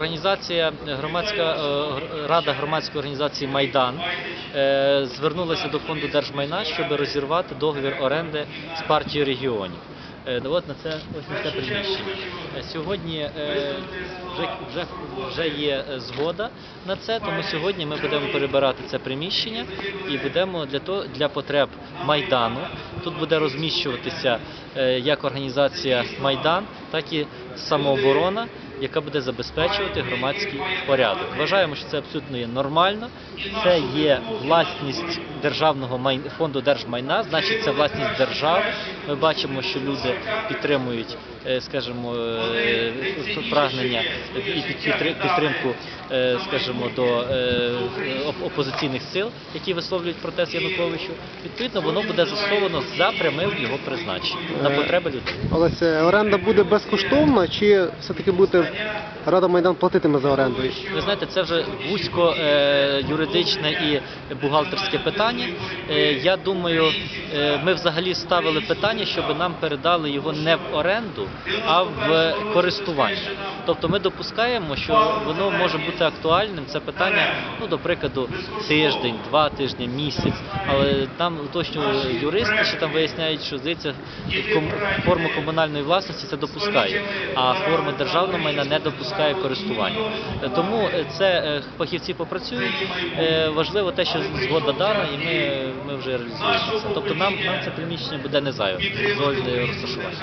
Організація громадська е, рада громадської організації Майдан е, звернулася до фонду держмайна, щоб розірвати договір оренди з партією регіонів. Е, От на це ось на це приміщення. Е, Сьогодні е, вже, вже, вже є е, згода на це, тому сьогодні ми будемо перебирати це приміщення і будемо для того для потреб майдану. Тут буде розміщуватися е, як організація Майдан, так і самооборона яка буде забезпечувати громадський порядок. Вважаємо, що це абсолютно є нормально. Це є власність державного май... фонду держмайна, значить це власність держави. Ми бачимо, що люди підтримують, скажімо, е, прагнення і під- підтримку, е, скажімо, до е, опозиційних сил, які висловлюють протест Януковичу. Відповідно, воно буде засовано за прямим його призначенням на потреби людей. Але це оренда буде безкоштовна, чи все-таки буде Рада Майдан платитиме за оренду? Ви знаєте, це вже вузько е, юридичне і бухгалтерське питання. Е, я думаю, е, ми взагалі ставили питання, щоб нам передали його не в оренду, а в користування. Тобто ми допускаємо, що воно може бути актуальним. Це питання, ну до прикладу, тиждень, два тижні, місяць. Але там уточнювали юристи, що там виясняють, що здається, форму комунальної власності це допускає, а форма державного майна не допускає користування. Е, Тому е, це е, фахівці попрацюють. Важливо те, що згода дана, і ми, ми вже реалізуємо. Тобто нам, нам це приміщення буде не зайве з розташування.